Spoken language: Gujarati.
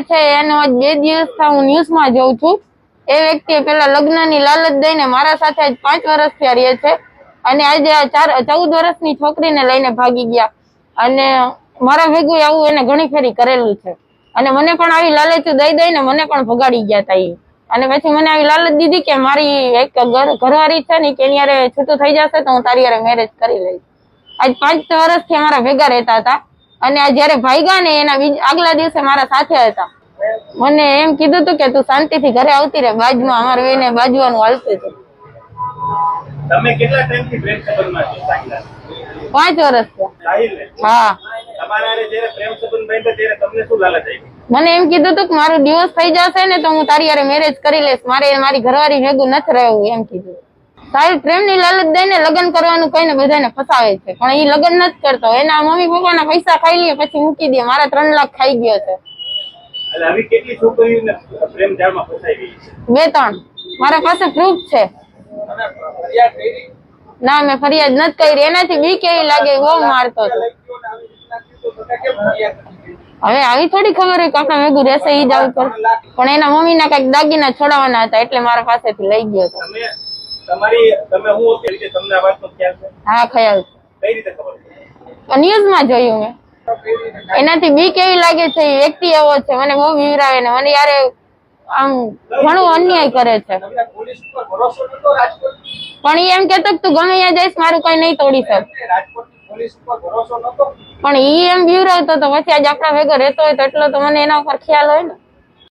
છે એનો બે દિવસથી હું ન્યૂઝમાં જોઉં છું. એ વ્યક્તિએ પેલા લગ્નની લાલચ દઈને મારા સાથે આજ પાંચ વર્ષથી રહે છે. અને આજે આ ચાર, ચૌદ વર્ષની છોકરીને લઈને ભાગી ગયા. અને મારા ભેગું આવું એને ઘણી ફેરી કરેલું છે. અને મને પણ આવી લાલચ દઈ દઈને મને પણ ભગાડી ગયા તા એ. અને પછી મને આવી લાલચ દીધી કે મારી એક ઘર- ઘરવાળી છે ને કે એની છૂટું થઈ જશે તો હું તારી યારે મેરેજ કરી લઈશ. આજ પાંચ વર્ષથી અમારા ભેગા રહેતા હતા. અને આ જયારે ભાઈગા ને એના આગલા દિવસે મારા સાથે હતા. મને એમ કીધું હતું કે તું શાંતિથી ઘરે આવતી રે બાજુમાં અમારે એને બાજુવાનું હાલતું હતું. તમે કેટલા ટાઈમથી પ્રેમ સંબંધમાં છો સાહિલના? પાંચ વર્ષ. હા. મને એમ કીધું હતું કે મારું ડિવોર્સ થઈ જશે ને તો હું તારી હારે મેરેજ કરી લઈશ. મારે મારી ઘરવાળી ભેગું નથી રહેવું એમ કીધું. સાહેબ પ્રેમની લાલચ દઈને લગ્ન કરવાનું કહીને બધાને ફસાવે છે. પણ એ લગ્ન નથી કરતો. એના મમ્મી પપ્પાના પૈસા ખાઈ લે પછી મૂકી દે. મારા ત્રણ લાખ ખાઈ ગયો છે. બે ત્રણ. મારા પાસે પ્રૂફ છે. ના મેં ફરિયાદ નથી કરી. એનાથી બી કેવી લાગે બહુ મારતો હવે આવી થોડી ખબર હોય કે આપણે ભેગું રહેશે ઈ જ આવું પણ એના મમ્મીના કંઈક દાગીના છોડાવવાના હતા એટલે મારા પાસેથી લઈ ગયો હતો. તમારી તમે હું હતી રીતે તમને આ વાતનો ખ્યાલ છે? હા ખ્યાલ છે. કઈ રીતે ખબર છે? ન્યૂઝમાં જોયું મેં. એનાથી બી કેવી લાગે છે એ વ્યક્તિ એવો છે મને બહુ વિવરાવે ને મને યારે આમ ઘણું અન્યાય કરે છે. પણ એ એમ કેતો તું ગમે ત્યાં જઈશ મારું કઈ નહીં તોડી શક. પણ ઈ એમ બીવરાવતો તો પછી આજે આપણા ભેગો રહેતો હોય તો એટલો તો મને એના ઉપર ખ્યાલ હોય ને.